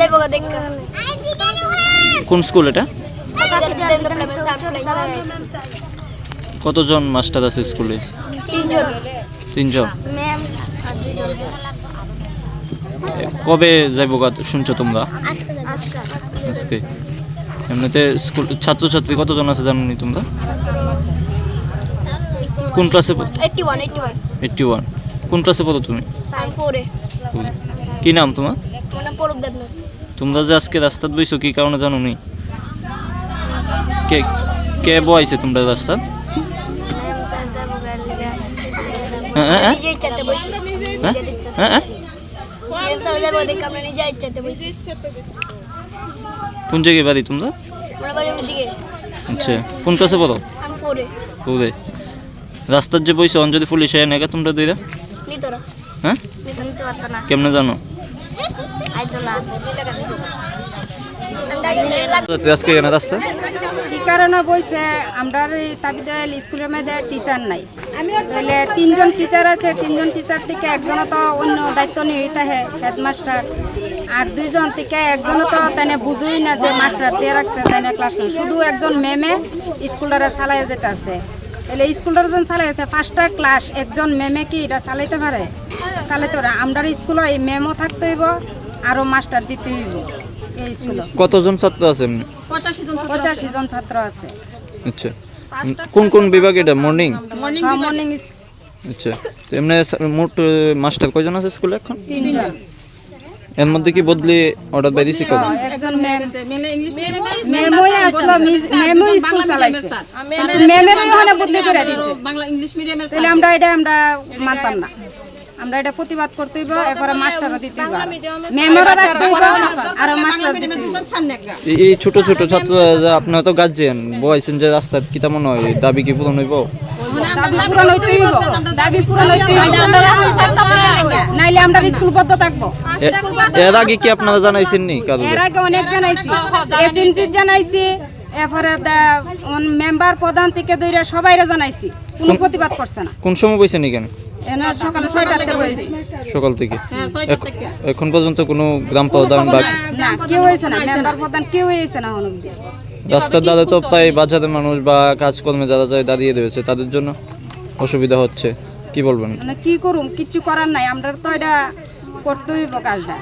দেখা কোন স্কুল এটা? কতজন মাস্টার আছে স্কুলে? তিনজন। তিনজন। কবে যাইব শুনছো তোমরা? আজকে। এমনিতে স্কুল ছাত্রছাত্রী কতজন আছে জানি তোমরা? কোন ক্লাসে এইটটি ওয়ান কোন ক্লাসে পড়ো তুমি? কি নাম তোমার? দেবনাথ তোমরা যে আজকে রাস্তাত বইছো কি কারণে জানো নি? কে কে বইছে তোমরা রাস্তাত? হ্যাঁ হ্যাঁ হ্যাঁ। কোন জায়গায় বাড়ি তোমরা? আচ্ছা কোন ক্লাসে পড়ো? আমি ফোরে রাস্তার যে বইছো অন যদি পুলিশ নাকি তোমরা নিতরা। হ্যাঁ? কেমনে জানো? রাস্তা? কি কারণে বইছে? আমরা তাবিদাল স্কুলের মধ্যে টিচার নাই। তাহলে তিনজন টিচার আছে, তিনজন টিচার থেকে একজন তো অন্য দায়িত্ব নিয়ে থাকে হেডমাস্টার আর দুইজন থেকে একজন তো তাই বুঝুই না যে মাস্টার দিয়ে রাখছে তাই ক্লাস শুধু একজন ম্যামে স্কুলটারে চালাই যেতে আছে। তাহলে স্কুলটার যখন চালাই আছে। পাঁচটা ক্লাস একজন ম্যামে কি এটা চালাইতে পারে? চালাইতে পারে। আমরা স্কুলে এই ম্যামও থাকতে হইব আরও মাস্টার দিতে হইব এই স্কুলে। কতজন ছাত্র আছে পঁচাশি জন ছাত্র আছে। আচ্ছা। কোন কোন বিভাগ এটা? মর্নিং মর্নিং আচ্ছা। তো এমনি মোট মাস্টার কয়জন আছে স্কুলে এখন? তিনজন। এর মধ্যে কি বদলি অর্ডার বেরিয়েছি কবে একজন ম্যাম ম্যামই আসলো মিস- ম্যামই স্কুল চালাইছে। কিন্তু ম্যামেরই ওখানে বদলি করে দিছে। বাংলা ইংলিশ মিডিয়ামের তাহলে আমরা এটা আমরা মানতাম না। আমরা এটা প্রতিবাদ করতে হইব এরপরে মাস্টারও দিতে হইব ম্যামেরও রাখতে হইব আর মাস্টার দিতে হইব। এই- এই ছোট ছোট ছাত্র আপনারা তো গার্জিয়ান বয়সেন যে রাস্তায় কি তেমন হয় দাবি কি পূরণ হইব? পূরণ হইতে হইব। দাবি পূরণ হইতে হইব। নাইলে আমরা স্কুল বদ্ধ থাকব। এর আগে কি আপনারা জানাইছেন নি এর আগে অনেক জানাইছি। এসএমসি জানাইছি। এরপরে মেম্বার প্রধান থেকে দইরা সবাইরে জানাইছি। কোনো প্রতিবাদ করছে না। কোন সময় বইছেন এখানে এনে সকাল সকাল থেকে। এখন পর্যন্ত কোনো গ্রাম প্রধান বা না কেউ হয়েছে না। মেম্বার প্রধান কেউ হয়েছে না রাস্তার ধারে তো প্রায় বাজারের মানুষ বা কাজকর্মে যারা যায় দাঁড়িয়ে রয়েছে তাদের জন্য অসুবিধা হচ্ছে। কি বলবেন? মানে কি করুম? কিচ্ছু করার নাই। আমরা তো এটা করতে হইব কাজটা।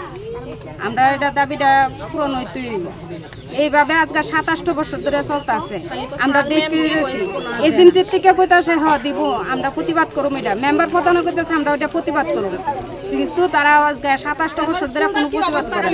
আমরা এটা দাবিটা পূরণ হইতে হইব। এইভাবে আজকে সাতাশটা বছর ধরে চলতেছে। আমরা দেখতে দিয়েছি এসএমসির থেকে কইতাছে হ দিব। আমরা প্রতিবাদ করুম এটা। মেম্বার প্রধানও কইতাছে আমরা ওইটা প্রতিবাদ করুম। কিন্তু তারা আজকে সাতাশটা বছর ধরে কোনো প্রতিবাদ করে